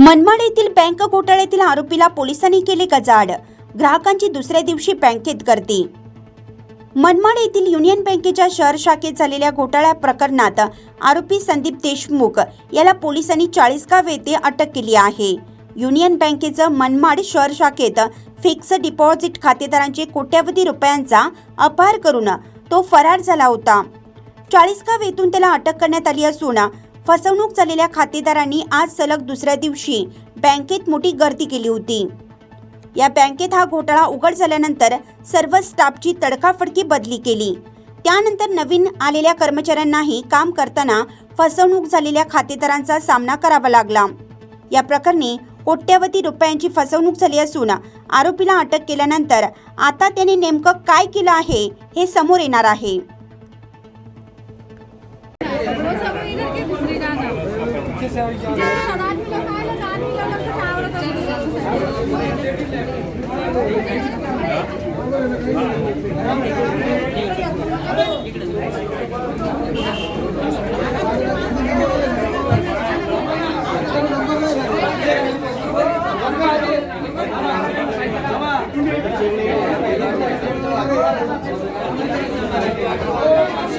मनमाड येथील बँक घोटाळ्यातील आरोपीला पोलिसांनी केले गजाड ग्राहकांची दुसऱ्या दिवशी बँकेत गर्दी. मनमाड येथील युनियन बँकेच्या शहर शाखेत झालेल्या घोटाळ्या प्रकरणात आरोपी संदीप देशमुख याला पोलिसांनी चाळीसगाव येथे अटक केली आहे. युनियन बँकेचं मनमाड शहर शाखेत फिक्स डिपॉझिट खातेदारांचे कोट्यवधी रुपयांचा अपहार करून तो फरार झाला होता. चाळीसगाव येथून त्याला अटक करण्यात आली असून फसवणूक झालेल्या खातेदारांनी आज सलग दुसऱ्या दिवशी बँकेत मोठी गर्दी केली होती. या बँकेत हा घोटाळा उघड झाल्यानंतर सर्व स्टाफची तडकाफडकी बदली केली. त्यानंतर नवीन आलेल्या कर्मचाऱ्यांनाही काम करताना फसवणूक झालेल्या खातेदारांचा सामना करावा लागला. या प्रकरणी कोट्यवधी रुपयांची फसवणूक झाली असून आरोपीला अटक केल्यानंतर आता त्याने नेमकं काय केलं आहे हे समोर येणार आहे. Thank you.